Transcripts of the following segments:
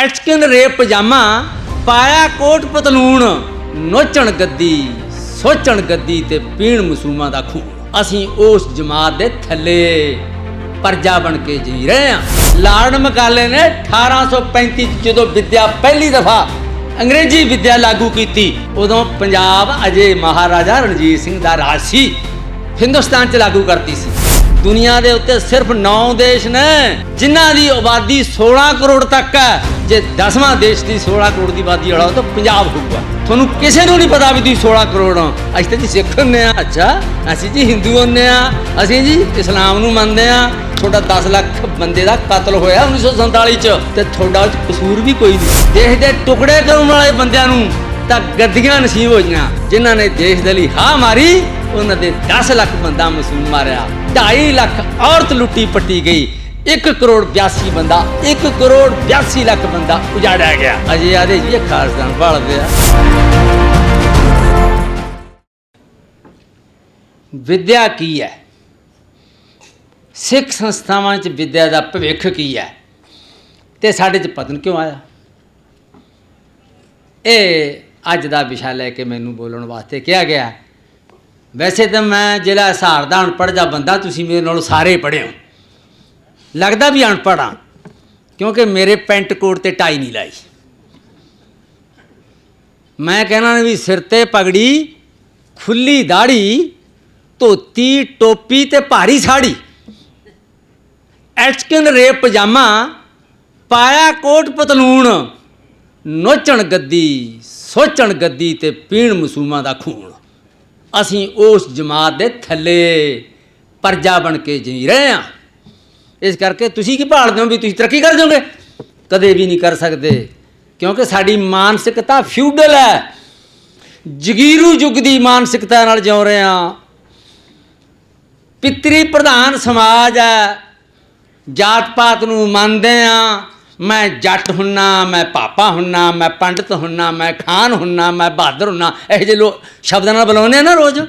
ਐਚਕਨ ਰੇ ਪਜਾਮਾ, ਪਾਇਆ ਕੋਟ ਪਤਲੂਣ ਨੋਚਣ ਗੱਦੀ, ਸੋਚਣ ਗੱਦੀ ਤੇ ਪੀਣ ਮਸੂਮਾਂ ਦਾ ਖੂਨ। ਅਸੀਂ ਉਸ ਜਮਾਤ ਦੇ ਥੱਲੇ ਪਰਜਾ ਬਣ ਕੇ ਜੀ ਰਹੇ ਹਾਂ। ਲਾਰਡ ਮਕਾਲੇ ਨੇ 1835 ਚ ਜਦੋਂ ਵਿੱਦਿਆ ਪਹਿਲੀ ਦਫਾ ਅੰਗਰੇਜ਼ੀ ਵਿੱਦਿਆ ਲਾਗੂ ਕੀਤੀ, ਉਦੋਂ ਪੰਜਾਬ ਅਜੇ ਮਹਾਰਾਜਾ ਰਣਜੀਤ ਸਿੰਘ ਦਾ ਰਾਜ ਸੀ। ਹਿੰਦੁਸਤਾਨ ਚ ਲਾਗੂ ਕਰਤੀ ਸੀ। ਦੁਨੀਆ ਦੇ ਉੱਤੇ ਸਿਰਫ 9 ਦੇਸ਼ ਨੇ, ਜਿਨ੍ਹਾਂ ਦੀ ਆਬਾਦੀ 16 ਕਰੋੜ ਤੱਕ ਹੈ। ਜੇ 10ਵਾਂ ਦੇਸ਼ ਦੀ 16 ਕਰੋੜ ਦੀ ਆਬਾਦੀ ਵਾਲਾ ਤਾਂ ਪੰਜਾਬ ਹੋਊਗਾ। ਤੁਹਾਨੂੰ ਕਿਸੇ ਨੂੰ ਨਹੀਂ ਪਤਾ ਵੀ ਤੁਸੀਂ 16 ਕਰੋੜ ਹੋ। ਅਸੀਂ ਤਾਂ ਜੀ ਸਿੱਖ ਹੁੰਨੇ ਆ। ਅੱਛਾ, ਅਸੀਂ ਜੀ ਹਿੰਦੂ ਹੁੰਨੇ ਆ। ਅਸੀਂ ਜੀ ਇਸਲਾਮ ਨੂੰ ਮੰਨਦੇ ਆ। ਤੁਹਾਡਾ 10 ਲੱਖ ਬੰਦੇ ਦਾ ਕਤਲ ਹੋਇਆ 1947 ਚ। ਤੇ ਤੁਹਾਡਾ ਕਸੂਰ ਵੀ ਕੋਈ ਨਹੀਂ। ਦੇਸ਼ ਦੇ ਟੁਕੜੇ ਕਰਨ ਵਾਲੇ ਬੰਦਿਆਂ ਨੂੰ ਤਾਂ ਗੱਦੀਆਂ ਨਸੀਬ ਹੋਈਆਂ, ਜਿਨ੍ਹਾਂ ਨੇ ਦੇਸ਼ ਦੇ ਲਈ ਹਾਂ ਮਾਰੀ, ਉਹਨਾਂ ਦੇ 10 ਲੱਖ ਬੰਦਾ ਮਸੂਮ ਮਾਰਿਆ। 2.5 ਲੱਖ ਔਰਤ ਲੁੱਟੀ ਪੱਟੀ ਗਈ 1 ਕਰੋੜ 82 ਬੰਦਾ 1 ਕਰੋੜ 82 ਲੱਖ ਬੰਦਾ ਉਜਾੜਿਆ ਗਿਆ। ਅਜੇ ਆਦੇ ਜੀ ਖਾਲਸਾਨ ਭਾਲਦੇ ਆ ਵਿਦਿਆ ਕੀ ਹੈ? ਸਿੱਖ ਸੰਸਥਾਵਾਂ 'ਚ ਵਿਦਿਆ ਦਾ ਭਵਿੱਖ ਕੀ ਹੈ? ਤੇ ਸਾਡੇ 'ਚ ਪਤਨ ਕਿਉਂ ਆਇਆ? ਇਹ ਅੱਜ ਦਾ ਵਿਸ਼ਾ ਲੈ ਕੇ ਮੈਨੂੰ ਬੋਲਣ ਵਾਸਤੇ ਕਿਹਾ ਗਿਆ। ਵੈਸੇ ਤਾਂ ਮੈਂ ਜ਼ਿਲ੍ਹਾ ਹਿਸਾਰ ਦਾ ਅਨਪੜ੍ਹ ਦਾ ਬੰਦਾ, ਤੁਸੀਂ ਮੇਰੇ ਨਾਲੋਂ ਸਾਰੇ ਪੜ੍ਹੇ ਹੋ। ਲੱਗਦਾ ਵੀ ਅਨਪੜ੍ਹ ਹਾਂ, ਕਿਉਂਕਿ ਮੇਰੇ ਪੈਂਟ ਕੋਟ ਤੇ ਟਾਈ ਨਹੀਂ ਲਾਈ। ਮੈਂ ਕਹਿਣਾ ਵੀ ਸਿਰ ਤੇ ਪਗੜੀ, ਖੁੱਲੀ ਦਾੜੀ ਧੋਤੀ, ਟੋਪੀ ਤੇ ਭਾਰੀ ਸਾੜੀ। ਐਚਕਨ ਰੇ ਪਜਾਮਾ, ਪਾਇਆ ਕੋਟ ਪਤਲੂਣ ਨੋਚਣ ਗੱਦੀ, ਸੋਚਣ ਗੱਦੀ ਤੇ ਪੀਣ ਮਸੂਮਾਂ ਦਾ ਖੂਨ। ਅਸੀਂ ਉਸ ਜਮਾਤ ਦੇ ਥੱਲੇ ਪਰਜਾ ਬਣ ਕੇ ਜੀ ਰਹੇ ਹਾਂ। ਇਸ ਕਰਕੇ ਤੁਸੀਂ ਕੀ ਭਾਲਦੇ ਹੋ ਵੀ ਤੁਸੀਂ ਤਰੱਕੀ ਕਰ ਜਾਓਗੇ ਕਦੇ ਵੀ ਨਹੀਂ ਕਰ ਸਕਦੇ। ਕਿਉਂਕਿ ਸਾਡੀ ਮਾਨਸਿਕਤਾ ਫਿਊਡਲ ਹੈ। ਜਗੀਰੂ ਯੁੱਗ ਦੀ ਮਾਨਸਿਕਤਾ ਨਾਲ ਜਿਉ ਰਹੇ ਹਾਂ। ਪਿਤਰੀ ਪ੍ਰਧਾਨ ਸਮਾਜ ਹੈ। ਜਾਤ ਪਾਤ ਨੂੰ ਮੰਨਦੇ ਆ ਮੈਂ ਜੱਟ ਹੁੰਨਾ, ਮੈਂ ਪਾਪਾ ਹੁੰਨਾ, ਮੈਂ ਪੰਡਤ ਹੁੰਨਾ, ਮੈਂ ਖਾਨ ਹੁੰਨਾ, ਮੈਂ ਬਹਾਦਰ ਹੁੰਨਾ। ਇਹੋ ਜਿਹੇ ਲੋ ਸ਼ਬਦਾਂ ਨਾਲ ਬੁਲਾਉਂਦੇ ਆ ਨਾ ਰੋਜ਼।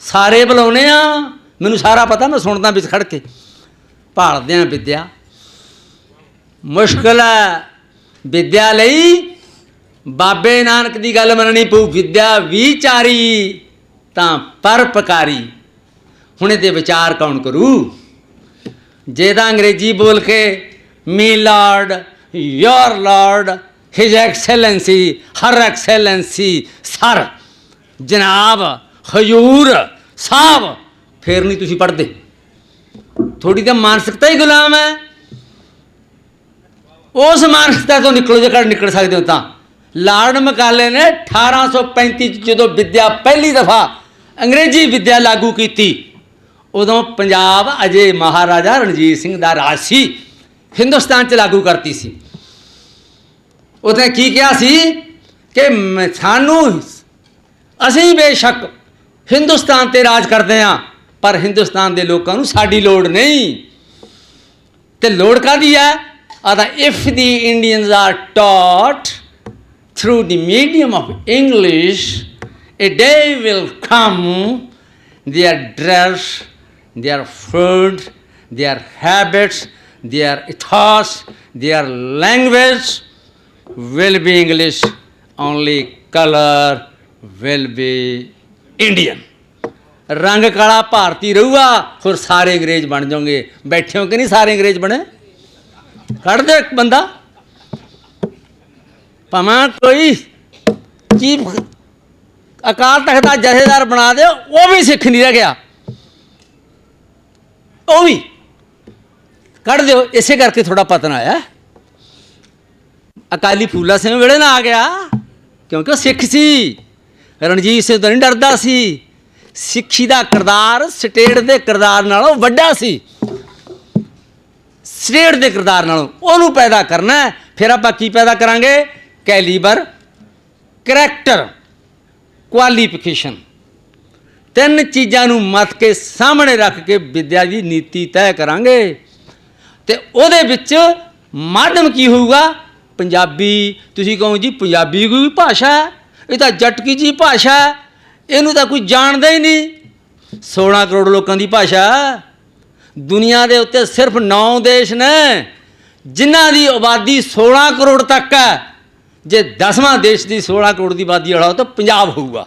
ਸਾਰੇ ਬੁਲਾਉਂਦੇ ਆ। ਮੈਨੂੰ ਸਾਰਾ ਪਤਾ, ਮੈਂ ਸੁਣਦਾ ਵਿੱਚ ਖੜ ਕੇ। ਭਾਲਦੇ ਆ ਵਿਦਿਆ। ਮੁਸ਼ਕਲ ਹੈ ਵਿਦਿਆ ਲਈ ਬਾਬੇ ਨਾਨਕ ਦੀ ਗੱਲ ਮੰਨਣੀ ਪਊ। ਵਿਦਿਆ ਵਿਚਾਰੀ ਤਾਂ ਪਰਪਕਾਰੀ ਹੁਣ ਇਹਦੇ ਵਿਚਾਰ ਕੌਣ ਕਰੂ? ਜੇ ਤਾਂ ਅੰਗਰੇਜ਼ੀ ਬੋਲ ਕੇ me lord your lord his excellency her excellency sir ਜਨਾਬ, ਹਜੂਰ ਸਾਹਿਬ। ਫੇਰ ਨਹੀਂ ਤੁਸੀਂ ਪੜ੍ਹਦੇ। ਥੋੜੀ ਤਾਂ ਮਾਨਸਿਕਤਾ ਹੀ ਗੁਲਾਮ ਹੈ। ਉਸ ਮਾਨਸਿਕਤਾ ਤੋਂ ਨਿਕਲੋ ਜੇ ਕੱਢ ਨਿਕਲ ਸਕਦੇ ਹੋ ਤਾਂ। ਲਾਰਡ ਮਕਾਲੇ ਨੇ 1835 ਚ ਜਦੋਂ ਵਿੱਦਿਆ ਪਹਿਲੀ ਦਫਾ ਅੰਗਰੇਜ਼ੀ ਵਿੱਦਿਆ ਲਾਗੂ ਕੀਤੀ, ਉਦੋਂ ਪੰਜਾਬ ਅਜੇ ਮਹਾਰਾਜਾ ਰਣਜੀਤ ਸਿੰਘ ਦਾ ਰਾਜ ਸੀ। ਹਿੰਦੁਸਤਾਨ ਚ ਲਾਗੂ ਕਰਤੀ ਸੀ। ਉਹਨੇ ਕੀ ਕਿਹਾ ਸੀ ਕਿ ਮ- ਸਾਨੂੰ ਅਸੀਂ ਬੇਸ਼ੱਕ ਹਿੰਦੁਸਤਾਨ ਤੇ ਰਾਜ ਕਰਦੇ ਹਾਂ ਪਰ ਹਿੰਦੁਸਤਾਨ ਦੇ ਲੋਕਾਂ ਨੂੰ ਸਾਡੀ ਲੋੜ ਨਹੀਂ। ਤੇ ਲੋੜ ਕਾਦੀ ਹੈ? ਆਦਾ if the Indians are taught through the medium of English, a day will come, their dress, their food, their habits, their thoughts, their language will be English, only color will be Indian. ਰੰਗ ਕਾਲਾ ਭਾਰਤੀ ਰਹੂਗਾ ਫਿਰ ਸਾਰੇ ਅੰਗਰੇਜ਼ ਬਣ ਜਾਓਗੇ। ਬੈਠੇ ਹੋ ਕਿ ਨਹੀਂ ਸਾਰੇ ਅੰਗਰੇਜ਼ ਬਣੇ? ਕੱਢ ਦੇ ਇੱਕ ਬੰਦਾ। ਭਾਵੇਂ ਕੋਈ ਚੀਫ ਅਕਾਲ ਤਖਤ ਦਾ ਜਥੇਦਾਰ ਬਣਾ ਦਿਓ ਉਹ ਵੀ ਸਿੱਖ ਨਹੀਂ ਰਹਿ ਗਿਆ। ਉਹ ਵੀ ਕੱਢ ਦਿਓ, ਇਸੇ ਕਰਕੇ ਥੋੜਾ ਪਤਨ ਆਇਆ। ਅਕਾਲੀ ਫੂਲਾ ਸਿੰਘ ਵੇਲੇ ਨਾ ਆ ਗਿਆ, ਕਿਉਂਕਿ ਉਹ ਸਿੱਖ ਸੀ। ਰਣਜੀਤ ਸਿੰਘ ਤਾਂ ਨਹੀਂ ਡਰਦਾ ਸੀ। ਸਿੱਖੀ ਦਾ ਕਿਰਦਾਰ ਸਟੇਟ ਦੇ ਕਿਰਦਾਰ ਨਾਲੋਂ ਵੱਡਾ ਸੀ। ਸਟੇਟ ਦੇ ਕਿਰਦਾਰ ਨਾਲੋਂ ਉਹਨੂੰ ਪੈਦਾ ਕਰਨਾ ਫਿਰ ਆਪਾਂ ਕੀ ਪੈਦਾ ਕਰਾਂਗੇ? Calibre, character, qualification. ਤਿੰਨ ਚੀਜ਼ਾਂ ਨੂੰ ਮੱਥ ਕੇ ਸਾਹਮਣੇ ਰੱਖ ਕੇ ਵਿਦਿਆ ਦੀ ਨੀਤੀ ਤੈਅ ਕਰਾਂਗੇ। ਤੇ ਉਹਦੇ ਵਿੱਚ ਮਾਧਿਅਮ ਕੀ ਹੋਊਗਾ? ਪੰਜਾਬੀ। ਤੁਸੀਂ ਕਹੋ ਜੀ, ਪੰਜਾਬੀ ਕੋਈ ਭਾਸ਼ਾ ਹੈ? ਇਹ ਤਾਂ ਜਟਕੀ ਜੀ ਭਾਸ਼ਾ ਹੈ। ਇਹਨੂੰ ਤਾਂ ਕੋਈ ਜਾਣਦਾ ਹੀ ਨਹੀਂ। 16 ਕਰੋੜ ਲੋਕਾਂ ਦੀ ਭਾਸ਼ਾ। ਦੁਨੀਆ ਦੇ ਉੱਤੇ ਸਿਰਫ 9 ਦੇਸ਼ ਨੇ, ਜਿਨ੍ਹਾਂ ਦੀ ਆਬਾਦੀ 16 ਕਰੋੜ ਤੱਕ ਹੈ। ਜੇ 10ਵਾਂ ਦੇਸ਼ ਦੀ 16 ਕਰੋੜ ਦੀ ਆਬਾਦੀ ਵਾਲਾ ਹੋ ਤਾਂ ਪੰਜਾਬ ਹੋਊਗਾ।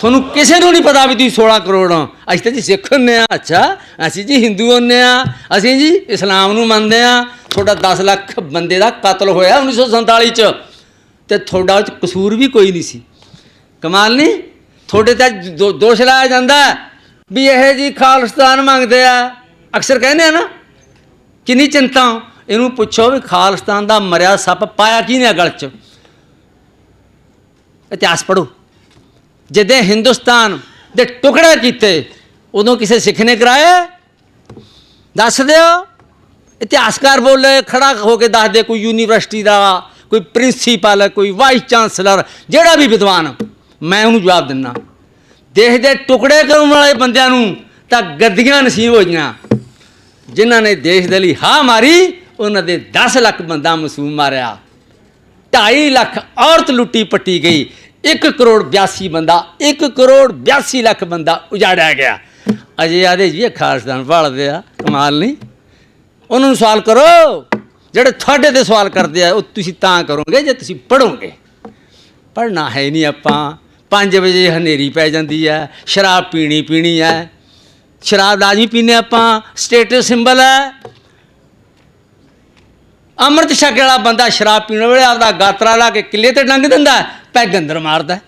ਤੁਹਾਨੂੰ ਕਿਸੇ ਨੂੰ ਨਹੀਂ ਪਤਾ ਵੀ ਤੁਸੀਂ 16 ਕਰੋੜ ਹੋ ਅਸੀਂ ਤਾਂ ਜੀ ਸਿੱਖ ਹੁੰਨੇ ਆ ਅੱਛਾ ਅਸੀਂ ਜੀ ਹਿੰਦੂ ਹੁੰਨੇ ਆ ਅਸੀਂ ਜੀ ਇਸਲਾਮ ਨੂੰ ਮੰਨਦੇ ਆ ਤੁਹਾਡਾ 10 ਲੱਖ ਬੰਦੇ ਦਾ ਕਤਲ ਹੋਇਆ 1947 ਚ ਤੇ ਤੁਹਾਡਾ ਉਹ ਚ ਕਸੂਰ ਵੀ ਕੋਈ ਨਹੀਂ ਸੀ ਕਮਾਲ ਨਹੀਂ ਤੁਹਾਡੇ ਤਾਂ ਦੋ- ਦੋਸ਼ ਲਾਇਆ ਜਾਂਦਾ ਵੀ ਇਹ ਜੀ ਖਾਲਿਸਤਾਨ ਮੰਗਦੇ ਆ ਅਕਸਰ ਕਹਿੰਦੇ ਆ ਨਾ ਕਿੰਨੀ ਚਿੰਤਾ ਇਹਨੂੰ ਪੁੱਛੋ ਵੀ ਖਾਲਿਸਤਾਨ ਦਾ ਮਰਿਆ ਸੱਪ ਪਾਇਆ ਕਿਹਨੇ ਗਲ ਚ ਇਤਿਹਾਸ ਪੜੋ ਜਦੋਂ ਹਿੰਦੁਸਤਾਨ ਦੇ ਟੁਕੜੇ ਕੀਤੇ, ਉਦੋਂ ਕਿਸੇ ਸਿੱਖ ਨੇ ਕਰਾਏ? ਦੱਸ ਦਿਓ। ਇਤਿਹਾਸਕਾਰ ਬੋਲੇ, ਖੜਾ ਹੋ ਕੇ ਦੱਸ ਦੇ, ਕੋਈ ਯੂਨੀਵਰਸਿਟੀ ਦਾ, ਕੋਈ ਪ੍ਰਿੰਸੀਪਲ, ਕੋਈ ਵਾਈਸ ਚਾਂਸਲਰ, ਜਿਹੜਾ ਵੀ ਵਿਦਵਾਨ। ਮੈਂ ਉਹਨੂੰ ਜਵਾਬ ਦਿੰਨਾ ਦੇਸ਼ ਦੇ ਟੁਕੜੇ ਕਰਨ ਵਾਲੇ ਬੰਦਿਆਂ ਨੂੰ? ਤਾਂ ਗੱਦੀਆਂ ਨਸੀਬ ਹੋਈਆਂ। ਜਿਨ੍ਹਾਂ ਨੇ ਦੇਸ਼ ਦੇ ਲਈ ਹਾਂ ਮਾਰੀ, ਉਹਨਾਂ ਦੇ 10 ਲੱਖ ਬੰਦਾ ਮਸੂਮ ਮਾਰਿਆ। 2.5 ਲੱਖ ਔਰਤ ਲੁੱਟੀ ਪੱਟੀ ਗਈ। 1 ਕਰੋੜ 82 ਬੰਦਾ 1 ਕਰੋੜ 82 ਲੱਖ ਬੰਦਾ ਉਜਾੜਿਆ ਗਿਆ। ਅਜੇ ਆਦੇ ਜੀ, ਇਹ ਖਾਲਸਤਾਨ ਭਾਲਦੇ ਆ, ਕਮਾਲ ਨਹੀਂ? ਉਹਨਾਂ ਨੂੰ ਸਵਾਲ ਕਰੋ, ਜਿਹੜੇ ਤੁਹਾਡੇ ਤੇ ਸਵਾਲ ਕਰਦੇ ਆ, ਉਹ ਤੁਸੀਂ ਤਾਂ ਕਰੋਗੇ ਜੇ ਤੁਸੀਂ ਪੜੋਗੇ ਪੜਨਾ ਹੈ ਨਹੀਂ ਆਪਾਂ। 5 ਵਜੇ ਹਨੇਰੀ ਪੈ ਜਾਂਦੀ ਹੈ, ਸ਼ਰਾਬ ਪੀਣੀ ਪੀਣੀ ਹੈ। ਸ਼ਰਾਬ ਲਾਜ਼ਮੀ ਪੀਨੇ ਆਪਾਂ ਸਟੇਟਸ ਸਿੰਬਲ ਹੈ। ਅੰਮ੍ਰਿਤ ਛਕ ਵਾਲਾ ਬੰਦਾ ਸ਼ਰਾਬ ਪੀਣ ਵੇਲੇ ਆਪਦਾ ਗਾਤਰਾ ਲਾ ਕੇ ਕਿੱਲੇ ਤੇ ਡੰਗ ਦਿੰਦਾ ਪੈਗ ਅੰਦਰ ਮਾਰਦਾ।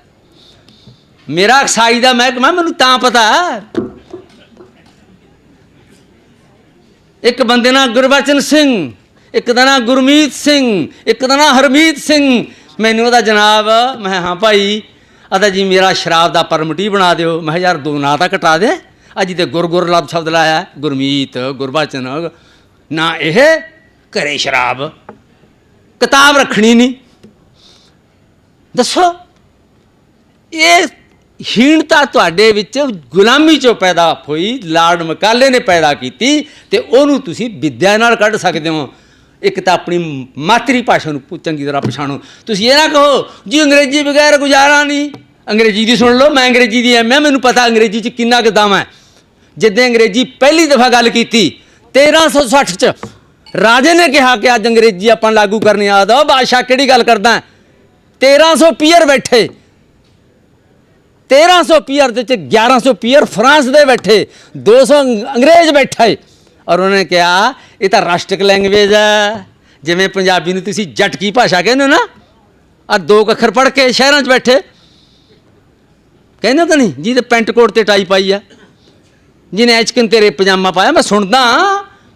ਮੇਰਾ ਅਕਸਾਈ ਦਾ ਮਹਿਕਮਾ ਮੈਨੂੰ ਤਾਂ ਪਤਾ। ਇੱਕ ਬੰਦੇ ਨਾਲ ਗੁਰਬਚਨ ਸਿੰਘ ਇੱਕ ਦਾ ਨਾਂ ਗੁਰਮੀਤ ਸਿੰਘ ਇੱਕ ਦਾ ਨਾਂ ਹਰਮੀਤ ਸਿੰਘ। ਮੈਨੂੰ ਉਹਦਾ ਜਨਾਬ ਮੈਂ ਕਿਹਾ, ਹਾਂ ਭਾਈ ਆਦਾ ਜੀ ਮੇਰਾ ਸ਼ਰਾਬ ਦਾ ਪਰਮਿਟ ਹੀ ਬਣਾ ਦਿਓ। ਮੈਂ ਕਿਹਾ, ਯਾਰ ਦੋ ਨਾਂ ਤਾਂ ਕਟਾ ਦੇ। ਅੱਜ ਤੇ ਗੁਰ ਗੁਰ ਸ਼ਬਦ ਲਾਇਆ ਗੁਰਮੀਤ ਗੁਰਬਚਨ। ਨਾ ਇਹ ਘਰੇ ਸ਼ਰਾਬ। ਕਿਤਾਬ ਰੱਖਣੀ ਨਹੀਂ। ਦੱਸੋ, ਇਹ ਹੀਣਤਾ ਤੁਹਾਡੇ ਵਿੱਚ ਗੁਲਾਮੀ ਚੋਂ ਪੈਦਾ ਹੋਈ, ਲਾਰਡ ਮਕਾਲੇ ਨੇ ਪੈਦਾ ਕੀਤੀ ਤੇ ਉਹਨੂੰ ਤੁਸੀਂ ਵਿਦਿਆ ਨਾਲ ਕੱਢ ਸਕਦੇ ਹੋ। ਇੱਕ ਤਾਂ ਆਪਣੀ ਮਾਤਰੀ ਭਾਸ਼ਾ ਨੂੰ ਚੰਗੀ ਤਰ੍ਹਾਂ ਪਛਾਣੋ। ਤੁਸੀਂ ਇਹ ਨਾ ਕਹੋ, ਜੀ ਅੰਗਰੇਜ਼ੀ ਬਗੈਰ ਗੁਜ਼ਾਰਾ ਨਹੀਂ। ਅੰਗਰੇਜ਼ੀ ਦੀ ਸੁਣ ਲਓ, ਮੈਂ ਅੰਗਰੇਜ਼ੀ ਦੀ ਐਮ ਮੈਨੂੰ ਪਤਾ ਅੰਗਰੇਜ਼ੀ 'ਚ ਕਿੰਨਾ ਕੁ ਦਮ ਹੈ। ਜਿੱਦਾਂ ਅੰਗਰੇਜ਼ੀ ਪਹਿਲੀ ਦਫਾ ਗੱਲ ਕੀਤੀ 1360 ਚ ਰਾਜੇ ਨੇ ਕਿਹਾ ਕਿ ਅੱਜ ਅੰਗਰੇਜ਼ੀ ਆਪਾਂ ਲਾਗੂ ਕਰਨੀ ਆ। ਆਦਾ ਬਾਦਸ਼ਾਹ ਕਿਹੜੀ ਗੱਲ ਕਰਦਾ 1300 ਪੀਅਰ ਬੈਠੇ। 1300 ਪੀਅਰ ਦੇ ਚ 1100 ਪੀਅਰ ਫਰਾਂਸ ਦੇ ਬੈਠੇ 200 ਅੰਗ- ਅੰਗਰੇਜ਼ ਬੈਠੇ। ਔਰ ਉਹਨੇ ਕਿਹਾ, ਇਹ ਤਾਂ ਰਾਸ਼ਟਰਿਕ ਲੈਂਗੁਏਜ ਹੈ। ਜਿਵੇਂ ਪੰਜਾਬੀ ਨੂੰ ਤੁਸੀਂ ਜਟਕੀ ਭਾਸ਼ਾ ਕਹਿੰਦੇ ਹੋ ਨਾ ਆ ਦੋ ਅੱਖਰ ਪੜ੍ਹ ਕੇ ਸ਼ਹਿਰਾਂ 'ਚ ਬੈਠੇ। ਕਹਿੰਦੇ ਹੋ ਕਿ ਨਹੀਂ, ਜਿਹਦੇ ਪੈਂਟ ਕੋਟ ਤੇ ਟਾਈ ਪਾਈ ਆ। ਜਿਹਨੇ ਐਚਕਨ ਤੇਰੇ ਪਜਾਮਾ ਪਾਇਆ, ਮੈਂ ਸੁਣਦਾ,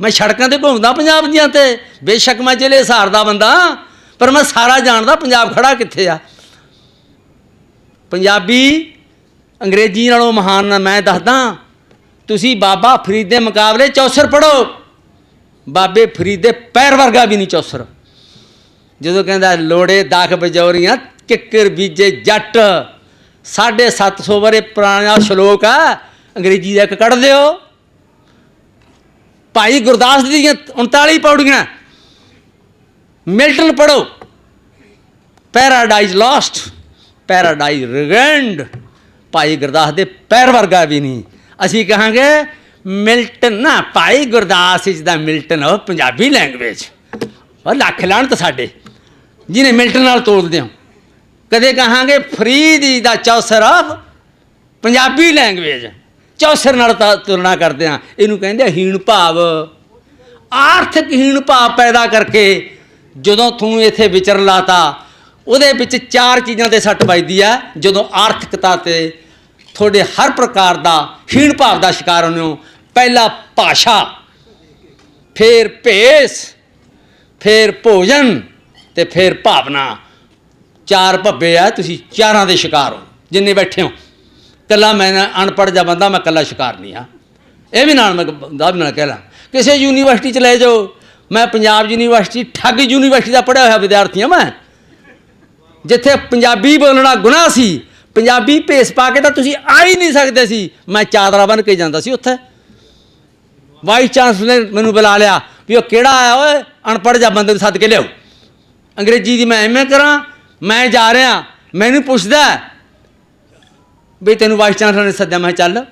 ਮੈਂ ਸੜਕਾਂ ਤੇ ਘੁੰਮਦਾ ਪੰਜਾਬ ਦੀਆਂ ਤੇ, ਬੇਸ਼ੱਕ ਮੈਂ ਜ਼ਿਲ੍ਹੇ ਹਿਸਾਰ ਦਾ ਬੰਦਾ। ਪਰ ਮੈਂ ਸਾਰਾ ਜਾਣਦਾ ਪੰਜਾਬ ਖੜਾ ਕਿੱਥੇ ਆ। ਪੰਜਾਬੀ ਅੰਗਰੇਜ਼ੀ ਨਾਲੋਂ ਮਹਾਨ ਨਾ ਮੈਂ ਦੱਸਦਾ, ਤੁਸੀਂ ਬਾਬਾ ਫਰੀਦ ਦੇ ਮੁਕਾਬਲੇ ਚੌਸਰ ਪੜੋ ਬਾਬੇ ਫਰੀਦ ਦੇ ਪੈਰ ਵਰਗਾ ਵੀ ਨਹੀਂ ਚੌਸਰ। ਜਦੋਂ ਕਹਿੰਦਾ ਲੋੜੇ ਦਾਖ ਬਜੌਰੀਆਂ, ਕਿੱਕਰ ਬੀਜੇ ਜੱਟ। 750 ਵਰੇ ਪੁਰਾਣਾ ਸ਼ਲੋਕ ਆ, ਅੰਗਰੇਜ਼ੀ ਦਾ ਇੱਕ ਕੱਢ ਦਿਓ। ਭਾਈ ਗੁਰਦਾਸ ਜੀ ਦੀਆਂ 39 ਪੌੜੀਆਂ ਮਿਲਟਨ ਪੜੋ paradise last paradise ਰਿਗੈਂਡ Bhai Gurdas ਦੇ ਪੈਰ ਵਰਗਾ ਵੀ ਨਹੀਂ। ਅਸੀਂ ਕਹਾਂਗੇ, ਮਿਲਟਨ ਨਾ, ਭਾਈ ਗੁਰਦਾਸ ਇਸ ਦਾ ਮਿਲਟਨ ਉਹ ਪੰਜਾਬੀ ਲੈਂਗੁਏਜ ਉਹ ਲੱਖ ਲਾਣ ਤਾਂ ਸਾਡੇ, ਜਿਹਨੇ ਮਿਲਟਨ ਨਾਲ ਤੋਲਦੇ ਹੋ। ਕਦੇ ਕਹਾਂਗੇ, ਫਰੀਦ ਜੀ ਦਾ Chaucer of Punjabi language Chaucer ਨਾਲ ਤਾਂ ਤੁਲਨਾ ਕਰਦੇ ਹਾਂ। ਇਹਨੂੰ ਕਹਿੰਦੇ ਹੀਣ ਭਾਵ। ਆਰਥਿਕ ਹੀਣ ਭਾਵ ਪੈਦਾ ਕਰਕੇ ਜਦੋਂ ਤੂੰ ਇੱਥੇ ਵਿਚਰ ਲਾਤਾ ਉਹਦੇ ਵਿੱਚ ਚਾਰ ਚੀਜ਼ਾਂ ਤੇ ਸੱਟ ਵੱਜਦੀ ਆ ਜਦੋਂ ਆਰਥਿਕਤਾ ਤੇ ਤੁਹਾਡੇ ਹਰ ਪ੍ਰਕਾਰ ਦਾ ਹੀਣ ਭਾਵ ਦਾ ਸ਼ਿਕਾਰ ਹੁੰਦੇ ਹੋ ਪਹਿਲਾ ਭਾਸ਼ਾ ਫਿਰ ਭੇਸ ਫਿਰ ਭੋਜਨ ਤੇ ਫਿਰ ਭਾਵਨਾ ਚਾਰ ਭੱਬੇ ਆ ਤੁਸੀਂ ਚਾਰਾਂ ਦੇ ਸ਼ਿਕਾਰ ਹੋ ਜਿੰਨੇ ਬੈਠੇ ਹੋ ਕੱਲਾ ਮੈਂ ਨਾ ਅਨਪੜ੍ਹ ਜਾ ਬੰਦਾ ਮੈਂ ਕੱਲਾ ਸ਼ਿਕਾਰ ਨਹੀਂ ਆ ਇਹ ਵੀ ਨਾਲ ਮੈਂ ਦਾ ਵੀ ਨਾਲ ਕਹਿ ਲਾਂ ਕਿਸੇ ਯੂਨੀਵਰਸਿਟੀ ਚ ਲੈ ਜਾਓ ਮੈਂ ਪੰਜਾਬ ਯੂਨੀਵਰਸਿਟੀ, ਠੱਗ ਯੂਨੀਵਰਸਿਟੀ ਦਾ ਪੜ੍ਹਿਆ ਹੋਇਆ ਵਿਦਿਆਰਥੀ ਹਾਂ ਮੈਂ। ਜਿੱਥੇ ਪੰਜਾਬੀ ਬੋਲਣਾ ਗੁਨਾਹ ਸੀ, ਪੰਜਾਬੀ ਭੇਸ ਪਾ ਕੇ ਤਾਂ ਤੁਸੀਂ ਆ ਹੀ ਨਹੀਂ ਸਕਦੇ ਸੀ। ਮੈਂ ਚਾਦਰਾ ਬਨ ਕੇ ਜਾਂਦਾ ਸੀ ਉੱਥੇ। ਵਾਈਸ ਚਾਂਸਲਰ ਨੇ ਮੈਨੂੰ ਬੁਲਾ ਲਿਆ ਵੀ ਉਹ ਕਿਹੜਾ ਆਇਆ ਓਏ? ਅਨਪੜ੍ਹ ਜਾ ਬੰਦੇ ਨੂੰ ਸੱਦ ਕੇ ਲਿਆਓ। ਅੰਗਰੇਜ਼ੀ ਦੀ ਮੈਂ ਐਮਏ ਕਰਾਂ, ਮੈਂ ਜਾ ਰਿਹਾ, ਮੈਨੂੰ ਪੁੱਛਦਾ, ਵੀ ਤੈਨੂੰ ਵਾਈਸ ਚਾਂਸਲਰ ਨੇ ਸੱਦਿਆ, ਮੈਂ ਚੱਲ।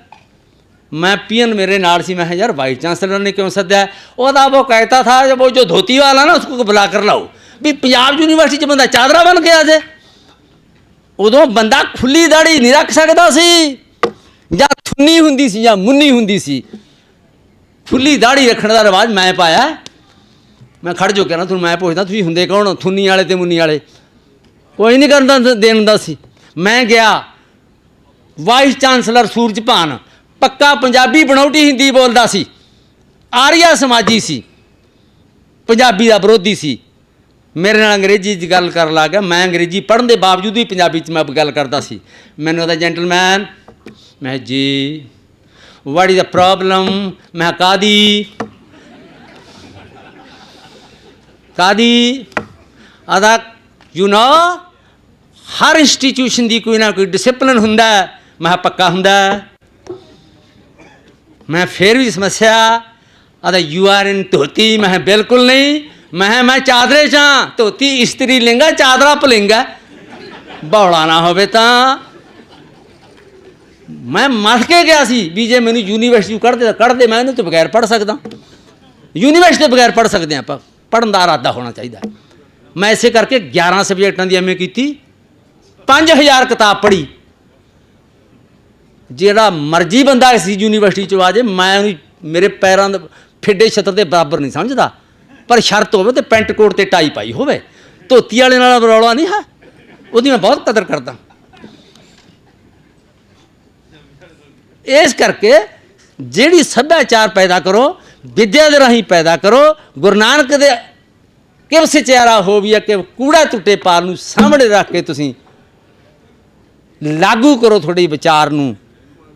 मैं पीएन मेरे नाल सी मैं यार वाइस चांसलर ने क्यों सद्या है? ਉਹਦਾ वो कहता था जब वो जो धोती वाला ना उसको बुला कर लाओ ਵੀ ਪੰਜਾਬ ਯੂਨੀਵਰਸਿਟੀ ਚ ਬੰਦਾ ਚਾਦਰਾ ਬਣ ਗਿਆ ਜੇ ਉਦੋਂ ਬੰਦਾ ਖੁੱਲੀ ਦਾੜੀ ਨਹੀਂ ਰੱਖ ਸਕਦਾ ਸੀ ਜਾਂ ਥੁੰਨੀ ਹੁੰਦੀ ਸੀ ਜਾਂ ਮੁੰਨੀ ਹੁੰਦੀ ਸੀ ਖੁੱਲੀ ਦਾੜੀ ਰੱਖਣ ਦਾ ਰਿਵਾਜ ਮੈਂ ਪਾਇਆ ਮੈਂ ਖੜ ਜੋ ਕਹਿਣਾ ਤੁਹਾਨੂੰ ਮੈਂ ਪੁੱਛਦਾ ਤੁਸੀਂ ਹੁੰਦੇ ਕੌਣ ਹੋ? ਥੁੰਨੀ ਵਾਲੇ ਤੇ ਮੁੰਨੀ ਵਾਲੇ ਕੋਈ ਨਹੀਂ ਕਰਦਾ ਦੇਣ ਦਾ ਸੀ ਮੈਂ ਗਿਆ ਵਾਈਸ ਚਾਂਸਲਰ ਸੂਰਜਪਾਨ ਪੱਕਾ ਪੰਜਾਬੀ ਬਣਾਉਟੀ ਹਿੰਦੀ ਬੋਲਦਾ ਸੀ। ਆਰੀਆ ਸਮਾਜੀ ਸੀ। ਪੰਜਾਬੀ ਦਾ ਵਿਰੋਧੀ ਸੀ। ਮੇਰੇ ਨਾਲ ਅੰਗਰੇਜ਼ੀ 'ਚ ਗੱਲ ਕਰਨ ਲੱਗ ਗਿਆ। ਮੈਂ ਅੰਗਰੇਜ਼ੀ ਪੜ੍ਹਨ ਦੇ ਬਾਵਜੂਦ ਵੀ ਪੰਜਾਬੀ 'ਚ ਮੈਂ ਗੱਲ ਕਰਦਾ ਸੀ। ਮੈਨੂੰ ਉਹਦਾ ਜੈਂਟਲਮੈਨ ਮੈਂ ਜੀ ਵਾਟ ਇਜ਼ ਦਾ ਪ੍ਰੋਬਲਮ ਮੈਂ ਕਿਹਾ, ਕਾਦੀ? ਕਾਦੀ? ਆਦਾ ਯੂ نو ਹਰ ਇੰਸਟੀਟਿਊਸ਼ਨ ਦੀ ਕੋਈ ਨਾ ਕੋਈ ਡਿਸਪਲਿਨ ਹੁੰਦਾ ਮੈਂ ਪੱਕਾ ਹੁੰਦਾ ਮੈਂ ਫਿਰ ਵੀ ਸਮੱਸਿਆ ਆਦਾ ਯੂ ਆਰ ਇਨ ਧੋਤੀ ਮੈਂ ਬਿਲਕੁਲ ਨਹੀਂ ਮੈਂ ਮੈਂ ਚਾਦਰੇ ਚ ਹਾਂ ਧੋਤੀ ਇਸਤਰੀ ਲਿੰਗਾ ਚਾਦਰਾ ਪਲਿੰਗਾ ਬੌਲਾ ਨਾ ਹੋਵੇ ਤਾਂ ਮੈਂ ਮਰ ਕੇ ਗਿਆ ਸੀ ਵੀ ਜੇ ਮੈਨੂੰ ਯੂਨੀਵਰਸਿਟੀ ਕੱਢ ਦੇ ਤਾਂ ਕੱਢ ਦੇ ਮੈਂ ਇਹਨੂੰ ਤੋਂ ਬਗੈਰ ਪੜ ਸਕਦਾ ਯੂਨੀਵਰਸਿਟੀ ਤੋਂ ਬਗੈਰ ਪੜ ਸਕਦੇ ਹਾਂ ਆਪਾਂ ਪੜਨ ਦਾ ਇਰਾਦਾ ਹੋਣਾ ਚਾਹੀਦਾ ਮੈਂ ਇਸੇ ਕਰਕੇ 11 ਸਬਜੈਕਟਾਂ ਦੀ ਐਮਏ ਕੀਤੀ 5000 ਕਿਤਾਬ ਪੜ੍ਹੀ ਜਿਹੜਾ ਮਰਜ਼ੀ ਬੰਦਾ ਇਸ ਯੂਨੀਵਰਸਿਟੀ 'ਚੋਂ ਆ ਜੇ, ਮੈਂ ਉਹਨੂੰ ਮੇਰੇ ਪੈਰਾਂ ਦੇ ਫਿੱਡੇ ਛੱਤਰ ਦੇ ਬਰਾਬਰ ਨਹੀਂ ਸਮਝਦਾ। ਪਰ ਸ਼ਰਤ ਹੋਵੇ ਤੇ ਪੈਂਟ ਕੋਟ ਤੇ ਟਾਈ ਪਾਈ ਹੋਵੇ। ਧੋਤੀ ਵਾਲੇ ਨਾਲ ਰੌਲਾ ਨਹੀਂ ਹੈ? ਉਹਦੀ ਮੈਂ ਬਹੁਤ ਕਦਰ ਕਰਦਾ। ਇਸ ਕਰਕੇ ਜਿਹੜੀ ਸੱਭਿਆਚਾਰ ਪੈਦਾ ਕਰੋ, ਵਿਦਿਆ ਦੇ ਰਾਹੀਂ ਪੈਦਾ ਕਰੋ, ਗੁਰੂ ਨਾਨਕ ਦੇ ਕਿਵ ਸਚਿਆਰਾ ਹੋ ਵੀ ਕਿ ਕੂੜਾ ਟੁੱਟੇ ਪਾਰ ਨੂੰ ਸਾਹਮਣੇ ਰੱਖ ਕੇ ਤੁਸੀਂ ਲਾਗੂ ਕਰੋ ਤੁਹਾਡੇ ਵਿਚਾਰ ਨੂੰ।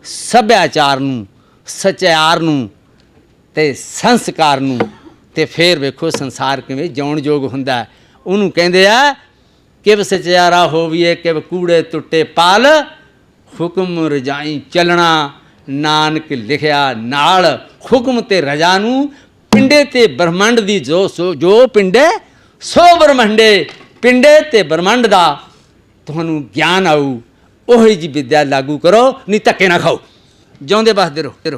ਸੱਭਿਆਚਾਰ ਨੂੰ, ਸਚਿਆਰ ਨੂੰ ਤੇ ਸੰਸਕਾਰ ਨੂੰ ਤੇ ਫੇਰ ਵੇਖੋ ਸੰਸਾਰ ਕਿਵੇਂ ਜਿਉਣ ਯੋਗ ਹੁੰਦਾ ਉਹਨੂੰ ਕਹਿੰਦੇ ਆ, ਕਿਵ ਸਚਿਆਰਾ ਹੋਵੀਏ ਕਿਵ ਕੂੜੇ ਟੁੱਟੇ ਪਾਲ, ਹੁਕਮ ਰਜਾਈ ਚੱਲਣਾ, ਨਾਨਕ ਲਿਖਿਆ ਨਾਲ, ਹੁਕਮ ਤੇ ਰਜਾ ਨੂੰ ਪਿੰਡੇ ਤੇ ਬ੍ਰਹਮੰਡ ਦੀ ਜੋ ਸੋ- ਜੋ ਪਿੰਡੇ, ਸੋ ਬ੍ਰਹਮੰਡੇ, ਪਿੰਡੇ ਤੇ ਬ੍ਰਹਮੰਡ ਦਾ ਤੁਹਾਨੂੰ ਗਿਆਨ ਆਊ। ਉਹੀ ਜੀ ਵਿੱਦਿਆ ਲਾਗੂ ਕਰੋ ਨਹੀਂ ਧੱਕੇ ਨਾ ਖਾਓ ਜਿਉਂਦੇ ਬਸਦੇ ਰਹੋ ਰਹੋ